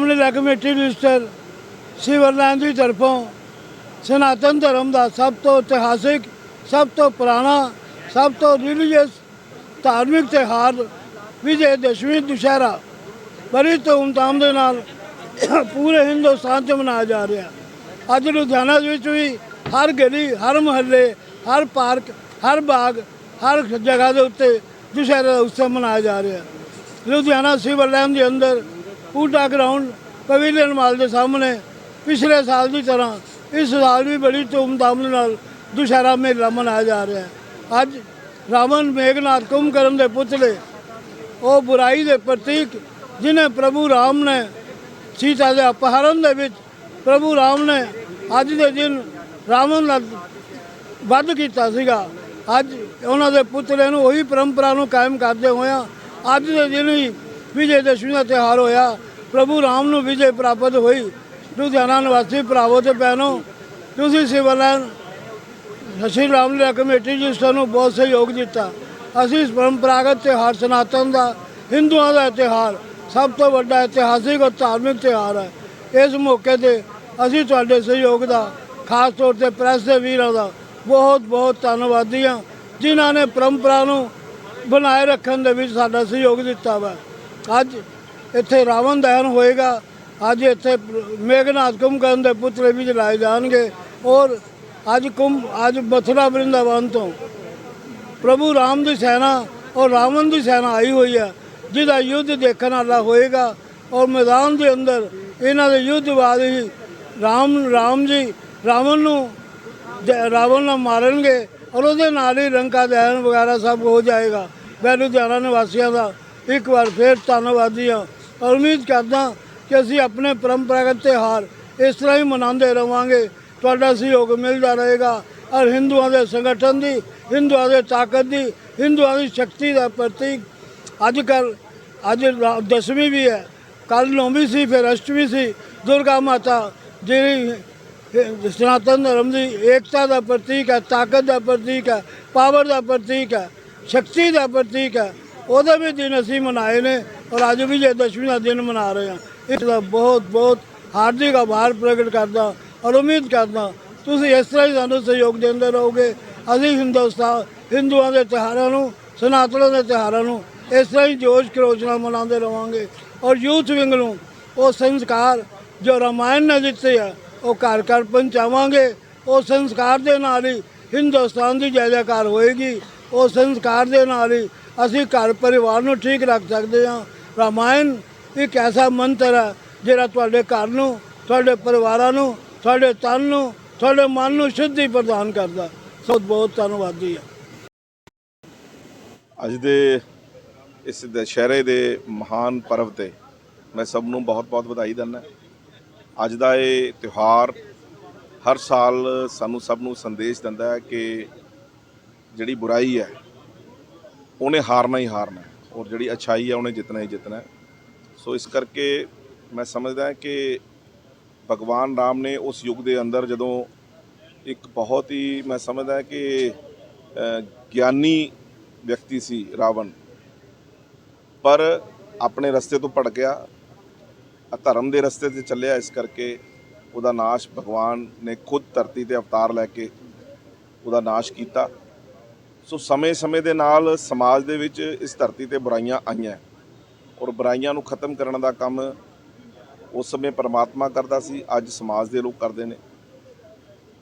ਸ਼੍ਰੀ Ramlila committee register ਸਿਵਰਲੈਂਡ ਦੀ ਤਰਫੋਂ ਸਨਾਤਨ ਧਰਮ ਦਾ ਸਭ ਤੋਂ ਇਤਿਹਾਸਿਕ, ਸਭ ਤੋਂ ਪੁਰਾਣਾ, ਸਭ ਤੋਂ ਰਿਲੀਜੀਅਸ ਧਾਰਮਿਕ ਤਿਉਹਾਰ ਵਿਜੇ ਦਸ਼ਮੀ ਦੁਸ਼ਹਿਰਾ ਬੜੀ ਧੂਮਧਾਮ ਦੇ ਨਾਲ ਪੂਰੇ ਹਿੰਦੁਸਤਾਨ 'ਚ ਮਨਾਇਆ ਜਾ ਰਿਹਾ। ਅੱਜ ਲੁਧਿਆਣਾ ਵਿੱਚ ਵੀ ਹਰ ਗਲੀ, ਹਰ ਮੁਹੱਲੇ, ਹਰ ਪਾਰਕ, ਹਰ ਬਾਗ, ਹਰ ਜਗ੍ਹਾ ਦੇ ਉੱਤੇ ਦੁਸ਼ਹਿਰਾ ਦਾ ਉਤਸਵ ਮਨਾਇਆ ਜਾ ਰਿਹਾ। ਲੁਧਿਆਣਾ ਸਿਵਲ ਲਾਈਨ ਦੇ ਅੰਦਰ ਪੂਟਾ ਗਰਾਊਂਡ ਪਵੇਲੀਅਨ ਮਾਲ ਦੇ ਸਾਹਮਣੇ ਪਿਛਲੇ ਸਾਲ ਦੀ ਤਰ੍ਹਾਂ ਇਸ ਸਾਲ ਵੀ ਬੜੀ ਧੂਮਧਾਮ ਦੇ ਨਾਲ ਦੁਸ਼ਹਿਰਾ ਮੇਲਾ ਮਨਾਇਆ ਜਾ ਰਿਹਾ ਹੈ। ਅੱਜ ਰਾਵਣ, ਮੇਘਨਾਥ ਕੁੰਭਕਰਨ ਦੇ ਪੁਤਲੇ, ਉਹ ਬੁਰਾਈ ਦੇ ਪ੍ਰਤੀਕ ਜਿਨੇ ਪ੍ਰਭੂ ਰਾਮ ਨੇ ਸੀਤਾ ਦੇ ਅਪਹਰਨ ਦੇ ਵਿੱਚ ਪ੍ਰਭੂ ਰਾਮ ਨੇ ਅੱਜ ਦੇ ਦਿਨ ਰਾਵਣ ਦਾ ਵੱਧ ਕੀਤਾ ਸੀਗਾ। ਅੱਜ ਉਹਨਾਂ ਦੇ ਪੁੱਤਰੇ ਨੂੰ ਉਹੀ ਪਰੰਪਰਾ ਨੂੰ ਕਾਇਮ ਕਰਦੇ ਹੋਇਆ ਅੱਜ ਦੇ ਦਿਨ ਹੀ ਵਿਜੇ ਦਸ਼ਮੀ ਦਾ ਤਿਉਹਾਰ ਹੋਇਆ। ਪ੍ਰਭੂ ਰਾਮ ਨੂੰ ਵਿਜੇ ਪ੍ਰਾਪਤ ਹੋਈ। ਲੁਧਿਆਣਾ ਨਿਵਾਸੀ ਭਰਾਵੋ ਤੇ ਭੈਣੋ, ਤੁਸੀਂ ਸਿਵਲਨ ਸ਼੍ਰੀ ਰਾਮਲੀਲਾ ਕਮੇਟੀ ਜੀ ਸਾਨੂੰ ਬਹੁਤ ਸਹਿਯੋਗ ਦਿੱਤਾ। ਅਸੀਂ ਪਰੰਪਰਾਗਤ ਤਿਉਹਾਰ ਸਨਾਤਨ ਦਾ, ਹਿੰਦੂਆਂ ਦਾ ਤਿਉਹਾਰ, ਸਭ ਤੋਂ ਵੱਡਾ ਇਤਿਹਾਸਿਕ ਔਰ ਧਾਰਮਿਕ ਤਿਉਹਾਰ ਹੈ। ਇਸ ਮੌਕੇ ਤੇ ਅਸੀਂ ਤੁਹਾਡੇ ਸਹਿਯੋਗ ਦਾ, ਖਾਸ ਤੌਰ ਤੇ ਪ੍ਰੈਸ ਦੇ ਵੀਰਾਂ ਦਾ ਬਹੁਤ ਬਹੁਤ ਧੰਨਵਾਦੀ ਹਾਂ, ਜਿਨ੍ਹਾਂ ਨੇ ਪਰੰਪਰਾ ਨੂੰ ਬਣਾਏ ਰੱਖਣ ਦੇ ਵਿੱਚ ਸਾਡਾ ਸਹਿਯੋਗ ਦਿੱਤਾ ਵਾ। ਅੱਜ ਇੱਥੇ ਰਾਵਣ ਦਹਨ ਹੋਏਗਾ, ਅੱਜ ਇੱਥੇ ਮੇਘਨਾਥ ਕੁੰਭਕਰਨ ਦੇ ਪੁਤਲੇ ਵੀ ਜਲਾਏ ਜਾਣਗੇ ਔਰ ਅੱਜ ਕੁੰਭ, ਅੱਜ ਮਥੁਰਾ ਬ੍ਰਿੰਦਾਵਨ ਤੋਂ ਪ੍ਰਭੂ ਰਾਮ ਦੀ ਸੈਨਾ ਔਰ ਰਾਵਣ ਦੀ ਸੈਨਾ ਆਈ ਹੋਈ ਹੈ, ਜਿਹਦਾ ਯੁੱਧ ਦੇਖਣ ਵਾਲਾ ਹੋਏਗਾ ਔਰ ਮੈਦਾਨ ਦੇ ਅੰਦਰ ਇਹਨਾਂ ਦੇ ਯੁੱਧ ਬਾਅਦ ਹੀ ਰਾਮ ਰਾਮ ਜੀ ਰਾਵਣ ਨੂੰ ਰਾਵਣ ਨੂੰ ਮਾਰਨਗੇ ਔਰ ਉਹਦੇ ਨਾਲ ਹੀ ਰੰਕਾ ਦਹਨ ਵਗੈਰਾ ਸਭ ਹੋ ਜਾਏਗਾ। ਮੈਂ ਲੁਧਿਆਣਾ ਨਿਵਾਸੀਆਂ ਦਾ ਇੱਕ ਵਾਰ ਫੇਰ ਧੰਨਵਾਦੀ ਹਾਂ। ਔਰ ਉਮੀਦ ਕਰਦਾ ਕਿ ਅਸੀਂ ਆਪਣੇ ਪਰੰਪਰਾਗਤ ਤਿਉਹਾਰ ਇਸ ਤਰ੍ਹਾਂ ਹੀ ਮਨਾਉਂਦੇ ਰਵਾਂਗੇ। ਤੁਹਾਡਾ ਸਹਿਯੋਗ ਮਿਲਦਾ ਰਹੇਗਾ। ਔਰ ਹਿੰਦੂਆਂ ਦੇ ਸੰਗਠਨ ਦੀ, ਹਿੰਦੂਆਂ ਦੇ ਤਾਕਤ ਦੀ, ਹਿੰਦੂਆਂ ਦੀ ਸ਼ਕਤੀ ਦਾ ਪ੍ਰਤੀਕ ਅੱਜ ਕੱਲ, ਅੱਜ ਦਸਵੀਂ ਵੀ ਹੈ। ਕੱਲ ਨੌਵੀਂ ਸੀ, ਫਿਰ ਅਸ਼ਟਮੀ ਸੀ। ਦੁਰਗਾ ਮਾਤਾ ਜਿਹੜੀ ਸਨਾਤਨ ਧਰਮ ਦੀ ਏਕਤਾ ਦਾ ਪ੍ਰਤੀਕ ਹੈ, ਤਾਕਤ ਦਾ ਪ੍ਰਤੀਕ ਹੈ, ਪਾਵਰ ਦਾ ਪ੍ਰਤੀਕ ਹੈ, ਸ਼ਕਤੀ ਦਾ ਪ੍ਰਤੀਕ ਹੈ। ਉਹਦੇ ਵੀ ਦਿਨ ਅਸੀਂ ਮਨਾਏ ਨੇ ਔਰ ਅੱਜ ਵੀ ਜੇ ਦਸ਼ਮੀ ਦਾ ਦਿਨ ਮਨਾ ਰਹੇ ਹਾਂ। ਇਸ ਦਾ ਬਹੁਤ ਬਹੁਤ ਹਾਰਦਿਕ ਆਭਾਰ ਪ੍ਰਗਟ ਕਰਦਾ ਔਰ ਉਮੀਦ ਕਰਦਾ, ਤੁਸੀਂ ਇਸ ਤਰ੍ਹਾਂ ਹੀ ਸਾਨੂੰ ਸਹਿਯੋਗ ਦਿੰਦੇ ਰਹੋਗੇ। ਅਸੀਂ ਹਿੰਦੁਸਤਾਨ ਹਿੰਦੂਆਂ ਦੇ ਤਿਉਹਾਰਾਂ ਨੂੰ, ਸਨਾਤਨਾਂ ਦੇ ਤਿਉਹਾਰਾਂ ਨੂੰ ਇਸ ਤਰ੍ਹਾਂ ਹੀ ਜੋਸ਼ ਖਰੋਸ਼ ਨਾਲ ਮਨਾਉਂਦੇ ਰਵਾਂਗੇ। ਔਰ ਯੂਥ ਵਿੰਗ ਨੂੰ ਉਹ ਸੰਸਕਾਰ ਜੋ ਰਾਮਾਇਣ ਨੇ ਦਿੱਤੇ ਆ, ਉਹ ਘਰ ਘਰ ਪਹੁੰਚਾਵਾਂਗੇ। ਉਹ ਸੰਸਕਾਰ ਦੇ ਨਾਲ ਹੀ ਹਿੰਦੁਸਤਾਨ ਦੀ ਜੈ ਜੈਕਾਰ ਹੋਏਗੀ। ਉਹ ਸੰਸਕਾਰ ਦੇ ਨਾਲ ਹੀ ਅਸੀਂ ਘਰ ਪਰਿਵਾਰ ਨੂੰ ਠੀਕ ਰੱਖ ਸਕਦੇ ਹਾਂ। ਰਾਮਾਇਣ ਇੱਕ ਐਸਾ ਮੰਤਰ ਹੈ ਜਿਹੜਾ ਤੁਹਾਡੇ ਘਰ ਨੂੰ, ਤੁਹਾਡੇ ਪਰਿਵਾਰਾਂ ਨੂੰ, ਤੁਹਾਡੇ ਤਨ ਨੂੰ, ਤੁਹਾਡੇ ਮਨ ਨੂੰ ਸ਼ੁੱਧੀ ਪ੍ਰਦਾਨ ਕਰਦਾ ਸੋ ਬਹੁਤ ਧੰਨਵਾਦੀ ਹੈ। ਅੱਜ ਦੇ ਇਸ ਦੁਸ਼ਹਿਰੇ ਦੇ ਮਹਾਨ ਪਰਵ ਤੇ ਮੈਂ ਸਭ ਨੂੰ ਬਹੁਤ-ਬਹੁਤ ਵਧਾਈ ਦਿੰਦਾ ਅੱਜ ਦਾ ਇਹ ਤਿਉਹਾਰ ਹਰ ਸਾਲ ਸਾਨੂੰ ਸਭ ਨੂੰ ਸੰਦੇਸ਼ ਦਿੰਦਾ ਹੈ ਕਿ ਜਿਹੜੀ ਬੁਰਾਈ ਹੈ ਉਹਨੇ ਹਾਰਨਾ ਹੀ ਹਾਰਨਾ ਔਰ ਜਿਹੜੀ ਅਛਾਈ ਹੈ ਉਹਨੇ ਜਿੱਤਣਾ ਹੀ ਜਿੱਤਣਾ ਸੋ ਇਸ ਕਰਕੇ ਮੈਂ ਸਮਝਦਾ ਕਿ ਭਗਵਾਨ ਰਾਮ ਨੇ ਉਸ ਯੁੱਗ ਦੇ ਅੰਦਰ ਜਦੋਂ ਇੱਕ ਬਹੁਤ ਹੀ ਮੈਂ ਸਮਝਦਾ ਕਿ ਗਿਆਨੀ ਵਿਅਕਤੀ ਸੀ ਰਾਵਣ, ਪਰ ਆਪਣੇ ਰਸਤੇ ਤੋਂ ਭਟਕ ਗਿਆ ਧਰਮ ਦੇ ਰਸਤੇ ਤੇ ਚੱਲਿਆ। ਇਸ ਕਰਕੇ ਉਹਦਾ ਨਾਸ਼ ਭਗਵਾਨ ਨੇ ਖੁਦ ਧਰਤੀ ਤੇ ਅਵਤਾਰ ਲੈ ਕੇ ਉਹਦਾ ਨਾਸ਼ ਕੀਤਾ। ਸੋ ਸਮੇਂ-ਸਮੇਂ ਦੇ ਨਾਲ ਸਮਾਜ ਦੇ ਵਿੱਚ ਇਸ ਧਰਤੀ ਤੇ ਬੁਰਾਈਆਂ ਆਈਆਂ ਔਰ ਬੁਰਾਈਆਂ ਨੂੰ ਖਤਮ ਕਰਨ ਦਾ ਕੰਮ ਉਸ ਸਮੇਂ ਪਰਮਾਤਮਾ ਕਰਦਾ ਸੀ, ਅੱਜ ਸਮਾਜ ਦੇ ਲੋਕ ਕਰਦੇ ਨੇ।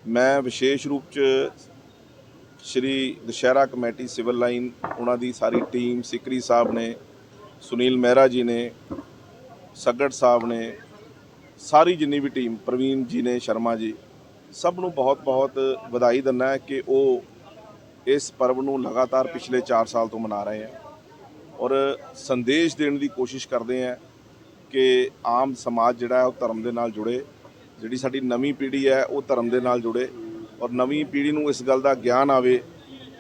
ਮੈਂ ਵਿਸ਼ੇਸ਼ ਰੂਪ 'ਚ Shri Dussehra committee civil line, ਉਹਨਾਂ ਦੀ ਸਾਰੀ ਟੀਮ, ਸਿਕਰੀ ਸਾਹਿਬ ਨੇ, ਸੁਨੀਲ ਮਹਿਰਾ ਜੀ ਨੇ, ਸੱਗੜ ਸਾਹਿਬ ਨੇ, ਸਾਰੀ ਜਿੰਨੀ ਵੀ ਟੀਮ, ਪ੍ਰਵੀਨ ਜੀ ਨੇ, ਸ਼ਰਮਾ ਜੀ, ਸਭ ਨੂੰ ਬਹੁਤ-ਬਹੁਤ ਵਧਾਈ ਦਿੰਦਾ ਕਿ ਉਹ ਇਸ ਪਰਵ ਨੂੰ ਲਗਾਤਾਰ ਪਿਛਲੇ 4 ਸਾਲ ਤੋਂ ਮਨਾ ਰਹੇ ਹੈ ਔਰ ਸੰਦੇਸ਼ ਦੇਣ ਦੀ ਕੋਸ਼ਿਸ਼ ਕਰਦੇ ਹੈ ਕਿ ਆਮ ਸਮਾਜ ਜਿਹੜਾ ਹੈ ਉਹ ਧਰਮ ਦੇ ਨਾਲ ਜੁੜੇ, ਜਿਹੜੀ ਸਾਡੀ ਨਵੀਂ ਪੀੜ੍ਹੀ ਹੈ ਉਹ ਧਰਮ ਦੇ ਨਾਲ ਜੁੜੇ ਔਰ ਨਵੀਂ ਪੀੜ੍ਹੀ ਨੂੰ ਇਸ ਗੱਲ ਦਾ ਗਿਆਨ ਆਵੇ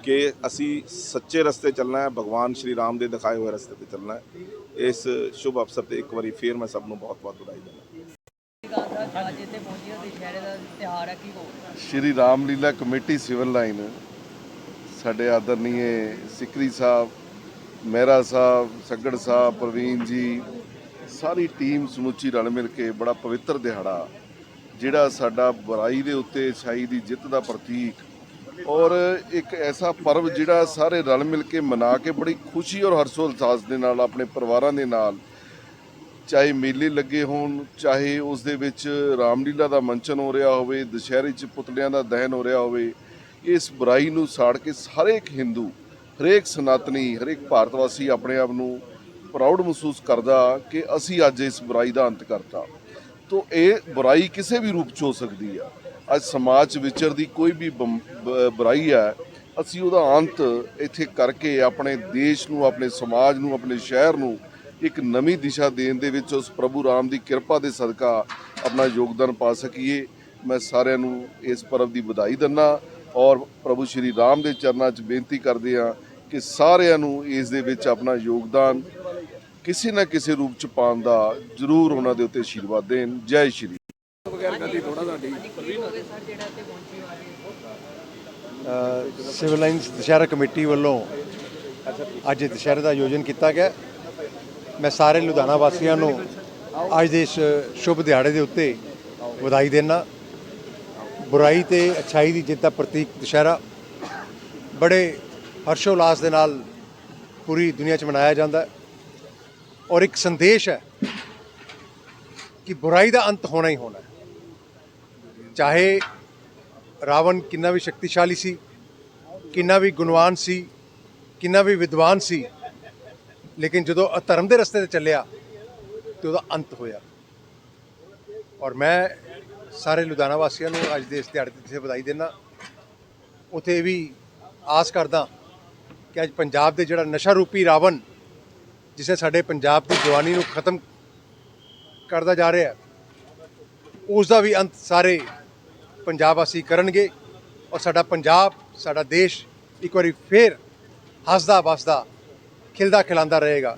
ਕਿ ਅਸੀਂ ਸੱਚੇ ਰਸਤੇ ਚੱਲਣਾ ਹੈ, ਭਗਵਾਨ ਸ਼੍ਰੀ ਰਾਮ ਦੇ ਦਿਖਾਏ ਹੋਏ ਰਸਤੇ ਤੇ ਚੱਲਣਾ ਹੈ। ਇਸ ਸ਼ੁਭ ਅਵਸਰ ਤੇ ਇੱਕ ਵਾਰੀ ਫੇਰ ਮੈਂ ਸਭ ਨੂੰ ਬਹੁਤ-ਬਹੁਤ ਵਧਾਈ ਦਿੰਦਾ ਅੱਜ ਇੱਥੇ ਪਹੁੰਚੇ Shri Ramlila committee civil line ਸਾਡੇ ਆਦਰਨੀਏ ਸਿਕਰੀ ਸਾਹਿਬ, ਮਹਿਰਾ ਸਾਹਿਬ, ਸੱਗੜ ਸਾਹਿਬ, ਪ੍ਰਵੀਨ ਜੀ, ਸਾਰੀ ਟੀਮ ਸਮੁੱਚੀ ਰਲ ਮਿਲ ਕੇ ਬੜਾ ਪਵਿੱਤਰ ਦਿਹਾੜਾ, ਜਿਹੜਾ ਸਾਡਾ ਬੁਰਾਈ ਦੇ ਉੱਤੇ ਅੱਛਾਈ ਦੀ ਜਿੱਤ ਦਾ ਪ੍ਰਤੀਕ, ਔਰ ਇੱਕ ਐਸਾ ਪਰਵ ਜਿਹੜਾ ਸਾਰੇ ਰਲ ਮਿਲ ਕੇ ਮਨਾ ਕੇ ਬੜੀ ਖੁਸ਼ੀ ਔਰ ਹਰਸ਼ੋਲਸਾਸ ਦੇ ਨਾਲ, ਆਪਣੇ ਪਰਿਵਾਰਾਂ ਦੇ ਨਾਲ, ਚਾਹੇ ਮੇਲੇ ਲੱਗੇ ਹੋਣ, ਚਾਹੇ ਉਸ ਦੇ ਵਿੱਚ ਰਾਮਲੀਲਾ ਦਾ ਮੰਚਨ ਹੋ ਰਿਹਾ ਹੋਵੇ, ਦੁਸ਼ਹਿਰੇ 'ਚ ਪੁਤਲਿਆਂ ਦਾ ਦਹਨ ਹੋ ਰਿਹਾ ਹੋਵੇ ਇਸ ਬੁਰਾਈ ਨੂੰ ਸਾੜ ਕੇ ਹਰੇਕ ਹਿੰਦੂ ਹਰੇਕ ਸਨਾਤਨੀ, ਹਰੇਕ ਭਾਰਤ ਵਾਸੀ ਆਪਣੇ ਆਪ ਨੂੰ ਪ੍ਰਾਊਡ ਮਹਿਸੂਸ ਕਰਦਾ ਕਿ ਅਸੀਂ ਅੱਜ ਇਸ ਬੁਰਾਈ ਦਾ ਅੰਤ ਕਰਤਾ। ਤੋ ਇਹ ਬੁਰਾਈ ਕਿਸੇ ਵੀ ਰੂਪ 'ਚ ਹੋ ਸਕਦੀ ਆ। ਅੱਜ ਸਮਾਜ 'ਚ ਵਿਚਰਦੀ ਕੋਈ ਵੀ ਬੰ- ਬੁਰਾਈ ਹੈ ਅਸੀਂ ਉਹਦਾ ਅੰਤ ਇੱਥੇ ਕਰਕੇ ਆਪਣੇ ਦੇਸ਼ ਨੂੰ, ਆਪਣੇ ਸਮਾਜ ਨੂੰ, ਆਪਣੇ ਸ਼ਹਿਰ ਨੂੰ ਇੱਕ ਨਵੀਂ ਦਿਸ਼ਾ ਦੇਣ ਦੇ ਵਿੱਚ ਉਸ ਪ੍ਰਭੂ ਰਾਮ ਦੀ ਕਿਰਪਾ ਦੇ ਸਦਕਾ ਆਪਣਾ ਯੋਗਦਾਨ ਪਾ ਸਕੀਏ। ਮੈਂ ਸਾਰਿਆਂ ਨੂੰ ਇਸ ਪਰਬ ਦੀ ਵਧਾਈ ਦਿੰਦਾ ਔਰ ਪ੍ਰਭੂ ਸ਼੍ਰੀ ਰਾਮ ਦੇ ਚਰਨਾਂ 'ਚ ਬੇਨਤੀ ਕਰਦੇ ਹਾਂ ਕਿ ਸਾਰਿਆਂ ਨੂੰ ਇਸ ਦੇ ਵਿੱਚ ਆਪਣਾ ਯੋਗਦਾਨ ਕਿਸੇ ਨਾ ਕਿਸੇ ਰੂਪ 'ਚ ਪਾਉਣ ਦਾ ਜ਼ਰੂਰ ਉਹਨਾਂ ਦੇ ਉੱਤੇ ਆਸ਼ੀਰਵਾਦ ਦੇਣ। ਜੈ Shri civil lines Dussehra committee ਵੱਲੋਂ ਅੱਜ ਦੁਸ਼ਹਿਰੇ ਦਾ ਆਯੋਜਨ ਕੀਤਾ ਗਿਆ। ਮੈਂ ਸਾਰੇ ਲੁਧਿਆਣਾ ਵਾਸੀਆਂ ਨੂੰ ਅੱਜ ਦੇ ਇਸ ਸ਼ੁਭ ਦਿਹਾੜੇ ਦੇ ਉੱਤੇ ਵਧਾਈ ਦੇਣਾ ਬੁਰਾਈ ਤੇ ਅਛਾਈ ਦੀ ਜਿੱਤ ਦਾ ਪ੍ਰਤੀਕ ਦੁਸ਼ਹਿਰਾ ਬੜੇ ਹਰਸ਼ੋਲਾਸ ਦੇ ਨਾਲ ਪੂਰੀ ਦੁਨੀਆ 'ਚ ਮਨਾਇਆ ਜਾਂਦਾ ਹੈ। ਔਰ ਇੱਕ ਸੰਦੇਸ਼ ਹੈ ਕਿ ਬੁਰਾਈ ਦਾ ਅੰਤ ਹੋਣਾ ਹੀ ਹੋਣਾ ਹੈ। ਚਾਹੇ ਰਾਵਣ ਕਿੰਨਾ ਵੀ ਸ਼ਕਤੀਸ਼ਾਲੀ ਸੀ, ਕਿੰਨਾ ਵੀ ਗੁਣਵਾਨ ਸੀ, ਕਿੰਨਾ ਵੀ ਵਿਦਵਾਨ ਸੀ, ਲੇਕਿਨ ਜਦੋਂ ਧਰਮ ਦੇ ਰਸਤੇ ਤੇ ਚੱਲਿਆ ਤੇ ਉਹਦਾ ਅੰਤ ਹੋਇਆ। ਔਰ ਮੈਂ ਸਾਰੇ ਲੁਧਿਆਣਾ ਵਾਸੀਆਂ ਨੂੰ ਅੱਜ ਦੇ ਇਸ ਦਿਹਾੜੇ ਤੇ ਵਧਾਈ ਦੇਣਾ ਉਥੇ ਇਹ ਵੀ ਆਸ ਕਰਦਾ ਕਿ ਅੱਜ ਪੰਜਾਬ ਦੇ ਜਿਹੜਾ ਨਸ਼ਾ ਰੂਪੀ ਰਾਵਣ, ਜਿਸੇ ਸਾਡੇ ਪੰਜਾਬ ਦੀ ਜਵਾਨੀ ਨੂੰ ਖਤਮ ਕਰਦਾ ਜਾ ਰਿਹਾ ਉਸ ਦਾ ਵੀ ਅੰਤ ਸਾਰੇ ਪੰਜਾਬ ਵਾਸੀ ਕਰਨਗੇ ਔਰ ਸਾਡਾ ਪੰਜਾਬ, ਸਾਡਾ ਦੇਸ਼ ਇੱਕ ਵਾਰੀ ਫੇਰ ਹੱਸਦਾ ਵਸਦਾ, ਖਿਲਦਾ ਖਿਲਾਂਦਾ ਰਹੇਗਾ।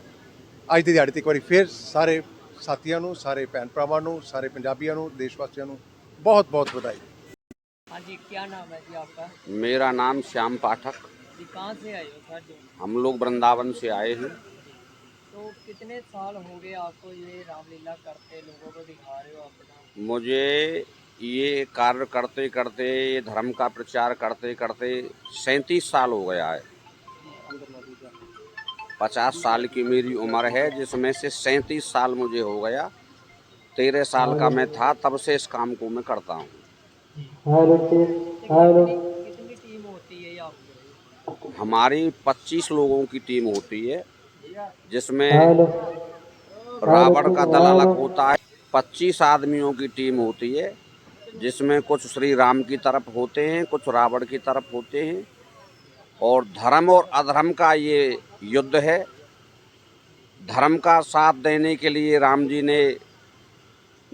ਅੱਜ ਦੀ ਦਿਹਾੜੀ ਤੇ ਇੱਕ ਵਾਰੀ ਫੇਰ ਸਾਰੇ ਸਾਥੀਆਂ ਨੂੰ, ਸਾਰੇ ਭੈਣ ਭਰਾਵਾਂ ਨੂੰ, ਸਾਰੇ ਪੰਜਾਬੀਆਂ ਨੂੰ ਦੇਸ਼ ਵਾਸੀਆਂ ਨੂੰ बहुत बहुत बधाई। हाँ जी क्या नाम है जी आपका? मेरा नाम श्याम पाठक। जी कहाँ से आए हो सर? जी हम लोग वृंदावन से आए हैं। तो कितने साल हो गए आपको ये रामलीला करते लोगों को दिखा रहे हो अपना मुझे ये कार्य करते करते ये धर्म का प्रचार करते करते सैंतीस साल हो गया है। पचास साल की मेरी उम्र है जिसमें से सैंतीस साल मुझे हो गया। तेरह साल का मैं था तब से इस काम को मैं करता हूँ। कितनी कितनी टीम होती है। आपकी हमारी पच्चीस लोगों की टीम होती है जिसमें रावण का दल अलग होता है पच्चीस आदमियों की टीम होती है जिसमें कुछ श्री राम की तरफ़ होते हैं कुछ रावण की तरफ़ होते हैं और धर्म और अधर्म का ये युद्ध है। धर्म का साथ देने के लिए राम जी ने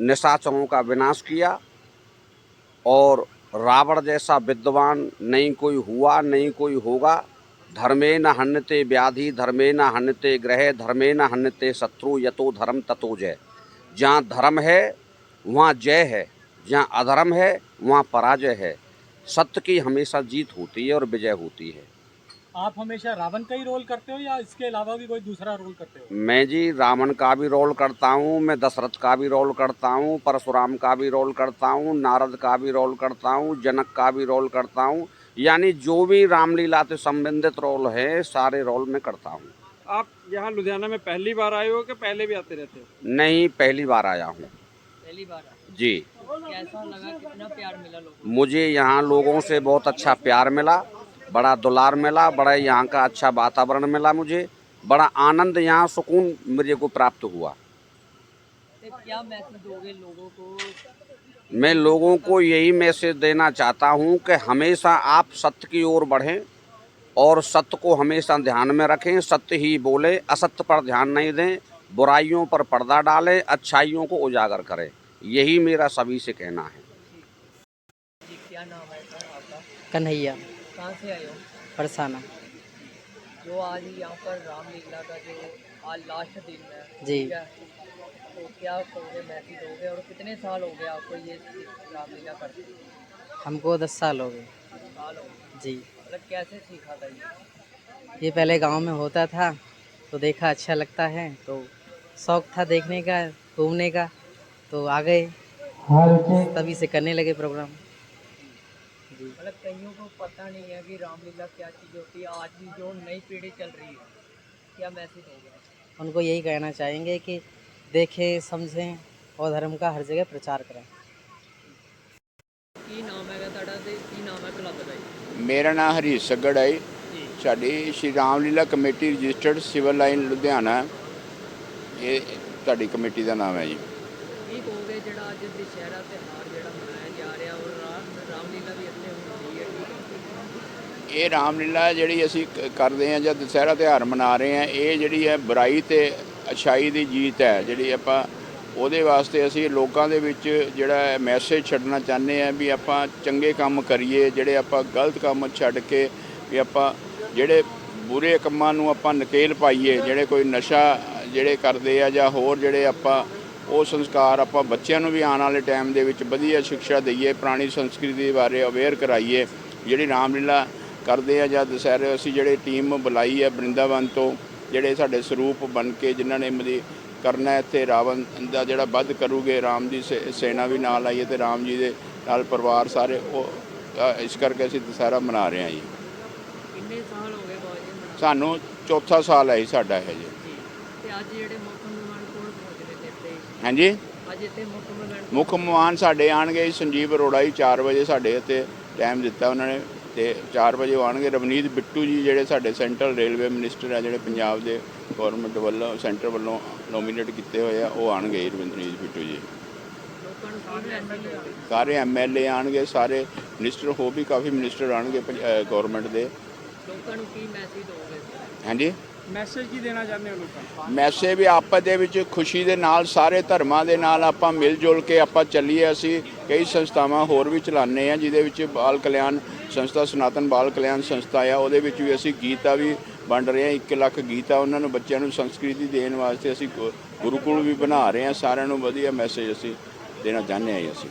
निशाचरों का विनाश किया और रावण जैसा विद्वान नहीं कोई हुआ, नहीं कोई होगा। धर्मे न हन्यते व्याधि, धर्मे न हन्यते ग्रह, धर्मे न हन्यते शत्रु, यतो धर्म ततो जय। जहाँ धर्म है, वहाँ जय है। जहाँ अधर्म है, वहाँ पराजय है। सत्य की हमेशा जीत होती है और विजय होती है। आप हमेशा रावण का ही रोल करते हो या इसके अलावा भी कोई दूसरा रोल करते हो? मैं जी रावण का भी रोल करता हूँ मैं दशरथ का भी रोल करता हूँ परशुराम का भी रोल करता हूँ नारद का भी रोल करता हूँ जनक का भी रोल करता हूँ यानी जो भी रामलीला से संबंधित रोल है सारे रोल मैं करता हूँ। आप यहाँ लुधियाना में पहली बार आए हो कि पहले भी आते रहते हो? नहीं पहली बार आया हूँ। पहली बार। जी। कैसा लगा? कितना प्यार मिला लोगों मुझे यहाँ लोगों से बहुत अच्छा प्यार मिला। बड़ा दुलार मिला बड़ा यहाँ का अच्छा वातावरण मिला मुझे। बड़ा आनंद यहाँ सुकून मुझे को प्राप्त हुआ। तो क्या मैसेज दोगे लोगों को? मैं लोगों को यही मैसेज देना चाहता हूँ कि हमेशा आप सत्य की ओर बढ़ें और सत्य को हमेशा ध्यान में रखें सत्य ही बोलें असत्य पर ध्यान नहीं दें बुराइयों पर पर्दा डालें अच्छाइयों को उजागर करें। यही मेरा सभी से कहना है। जी क्या नाम है सर आपका? कन्हैया। कहाँ से आए हो? फरसाना जो आज यहाँ पर रामलीला का जो आज लास्ट दिन है जी। है? तो क्या कहोगे मैसेज दोगे और कितने साल हो गए आपको ये रामलीला करते हमको दस साल हो गए। साल हो गए। जी। मतलब कैसे सीखा था ये? ये पहले गाँव में होता था तो देखा अच्छा लगता है तो शौक था देखने का घूमने का तो आ गए। तभी से करने लगे प्रोग्राम मतलब कईयों को पता नहीं है कि रामलीला क्या चीज़ होती है आज भी जो नई पीढ़ी चल रही है क्या मैसेज होगा उनको यही कहना चाहेंगे कि देखें समझें और धर्म का हर जगह प्रचार करें ਕੀ ਨਾਮ ਹੈਗਾ ਤੁਹਾਡਾ ਤੇ ਕੀ ਨਾਮ ਹੈ ਕਲੱਬ ਦਾ ਜੀ ਮੇਰਾ ਨਾਮ ਹਰੀਸ਼ ਸੱਗੜ ਹੈ ਜੀ। ਸਾਡੀ Shri Ramlila committee registered civil line Ludhiana ਇਹ ਤੁਹਾਡੀ ਕਮੇਟੀ ਦਾ ਨਾਮ ਹੈ ਜੀ ਕੀ ਕਹੋਗੇ ਜਿਹੜਾ ਅੱਜ ਦੁਸ਼ਹਿਰਾ ਤਿਉਹਾਰ ਜਿਹੜਾ ਇਹ ਰਾਮਲੀਲਾ ਜਿਹੜੀ ਅਸੀਂ ਕ- ਕਰਦੇ ਹਾਂ ਜਾਂ ਦੁਸਹਿਰਾ ਤਿਉਹਾਰ ਮਨਾ ਰਹੇ ਹਾਂ, ਇਹ ਜਿਹੜੀ ਹੈ ਬੁਰਾਈ ਤੇ ਅਛਾਈ ਦੀ ਜੀਤ ਹੈ, ਜਿਹੜੀ ਆਪਾਂ ਉਹਦੇ ਵਾਸਤੇ ਅਸੀਂ ਲੋਕਾਂ ਦੇ ਵਿੱਚ ਜਿਹੜਾ ਮੈਸੇਜ ਛੱਡਣਾ ਚਾਹੁੰਦੇ ਹਾਂ ਵੀ ਆਪਾਂ ਚੰਗੇ ਕੰਮ ਕਰੀਏ, ਜਿਹੜੇ ਆਪਾਂ ਗਲਤ ਕੰਮ ਛੱਡ ਕੇ ਵੀ ਆਪਾਂ ਜਿਹੜੇ ਬੁਰੇ ਕੰਮਾਂ ਨੂੰ ਆਪਾਂ ਨਕੇਲ ਪਾਈਏ, ਜਿਹੜੇ ਕੋਈ ਨਸ਼ਾ ਜਿਹੜੇ ਕਰਦੇ ਆ ਜਾਂ ਹੋਰ ਜਿਹੜੇ ਆਪਾਂ ਉਹ ਸੰਸਕਾਰ ਆਪਾਂ ਬੱਚਿਆਂ ਨੂੰ ਵੀ ਆਉਣ ਵਾਲੇ ਟਾਈਮ ਦੇ ਵਿੱਚ ਵਧੀਆ ਸਿੱਖਿਆ ਦਈਏ, ਪੁਰਾਣੀ ਸੰਸਕ੍ਰਿਤੀ ਬਾਰੇ ਅਵੇਅਰ ਕਰਾਈਏ, ਜਿਹੜੀ ਰਾਮਲੀਲਾ ਕਰਦੇ ਆ ਜਾਂ ਦੁਸਹਿਰੇ ਅਸੀਂ ਜਿਹੜੇ ਟੀਮ ਬੁਲਾਈ ਹੈ ਬ੍ਰਿੰਦਾਵਨ ਤੋਂ ਜਿਹੜੇ ਸਾਡੇ ਸਰੂਪ ਬਣ ਕੇ ਜਿਨ੍ਹਾਂ ਨੇ ਮਦੀ ਕਰਨਾ ਇੱਥੇ ਰਾਵਣ ਦਾ ਜਿਹੜਾ ਵੱਧ ਕਰੂਗੇ ਰਾਮ ਦੀ ਸੈਨਾ ਵੀ ਨਾਲ ਆਈ ਹੈ ਤੇ ਰਾਮ ਜੀ ਦੇ ਨਾਲ ਪਰਿਵਾਰ ਸਾਰੇ ਉਹ ਇਸ ਕਰਕੇ ਅਸੀਂ ਦੁਸਹਿਰਾ ਮਨਾ ਰਹੇ ਹਾਂ ਜੀ। ਕਿੰਨੇ ਸਾਲ ਹੋ ਗਏ ਬਾਜੀ ਮਨਾ ਸਾਨੂੰ ਚੌਥਾ ਸਾਲ ਹੈ ਜੀ ਸਾਡਾ ਇਹ ਜੀ। ਤੇ ਅੱਜ ਜਿਹੜੇ ਮੁੱਖ ਮਹਿਮਾਨ ਕੋਲ ਪਹੁੰਚ ਰਹੇ ਨੇ ਹਾਂਜੀ? ਅੱਜ ਇੱਥੇ ਮੁੱਖ ਮਹਿਮਾਨ ਮੁੱਖ ਮਹਿਮਾਨ ਸਾਡੇ ਆਣਗੇ ਸੰਜੀਵ ਅਰੋੜਾ ਜੀ 4 ਵਜੇ ਸਾਡੇ ਇੱਥੇ ਟਾਈਮ ਦਿੱਤਾ ਉਹਨਾਂ ਨੇ। ਤੇ 4 ਵਜੇ ਆਣਗੇ ਰਵਨੀਤ ਬਿੱਟੂ ਜੀ ਜਿਹੜੇ ਸਾਡੇ ਸੈਂਟਰਲ ਰੇਲਵੇ ਮਿਨਿਸਟਰ ਆ ਜਿਹੜੇ ਪੰਜਾਬ ਦੇ ਗਵਰਨਮੈਂਟ ਵੱਲੋਂ ਸੈਂਟਰ ਵੱਲੋਂ ਨੋਮੀਨੇਟ ਕੀਤੇ ਹੋਏ ਆ ਉਹ ਆਣਗੇ ਰਵਨੀਤ ਬਿੱਟੂ ਜੀ। ਸਾਰੇ ਐਮਐਲਏ ਆਣਗੇ ਸਾਰੇ ਮਿਨਿਸਟਰ ਹੋ ਵੀ ਕਾਫੀ ਮਿਨਿਸਟਰ ਆਣਗੇ ਗਵਰਨਮੈਂਟ ਦੇ। ਲੋਕਾਂ ਨੂੰ ਕੀ ਮੈਸੇਜ ਦੋਗੇ? ਹਾਂਜੀ? ਮੈਸੇਜ ਕੀ ਦੇਣਾ ਚਾਹੁੰਦੇ ਹੋ ਲੋਕਾਂ ਮੈਸੇਜ ਵੀ ਆਪਸ ਦੇ ਵਿੱਚ ਖੁਸ਼ੀ ਦੇ ਨਾਲ ਸਾਰੇ ਧਰਮਾਂ ਦੇ ਨਾਲ ਆਪਾਂ ਮਿਲ ਜੁਲ ਕੇ ਆਪਾਂ ਚੱਲੀਏ ਅਸੀਂ। ਕਈ ਸੰਸਥਾਵਾਂ ਹੋਰ ਵੀ ਚਲਾਉਂਦੇ ਆ, ਜਿਹਦੇ ਵਿੱਚ ਬਾਲ ਕਲਿਆਣ ਸੰਸਥਾ, ਸਨਾਤਨ ਬਾਲ ਕਲਿਆਣ ਸੰਸਥਾ ਆ, ਉਹਦੇ ਵਿੱਚ ਵੀ ਅਸੀਂ ਗੀਤਾ ਵੀ ਵੰਡ ਰਹੇ ਆ 1 ਲੱਖ ਗੀਤਾ ਉਹਨਾਂ ਨੂੰ ਬੱਚਿਆਂ ਨੂੰ ਸੰਸਕ੍ਰਿਤੀ ਦੇਣ ਵਾਸਤੇ ਅਸੀਂ ਗੁ- ਗੁਰੂਕੁਲ ਵੀ ਬਣਾ ਰਹੇ ਆ, ਸਾਰਿਆਂ ਨੂੰ ਵਧੀਆ ਮੈਸੇਜ ਅਸੀਂ ਦੇਣਾ ਚਾਹੁੰਦੇ ਆ ਜੀ ਅਸੀਂ।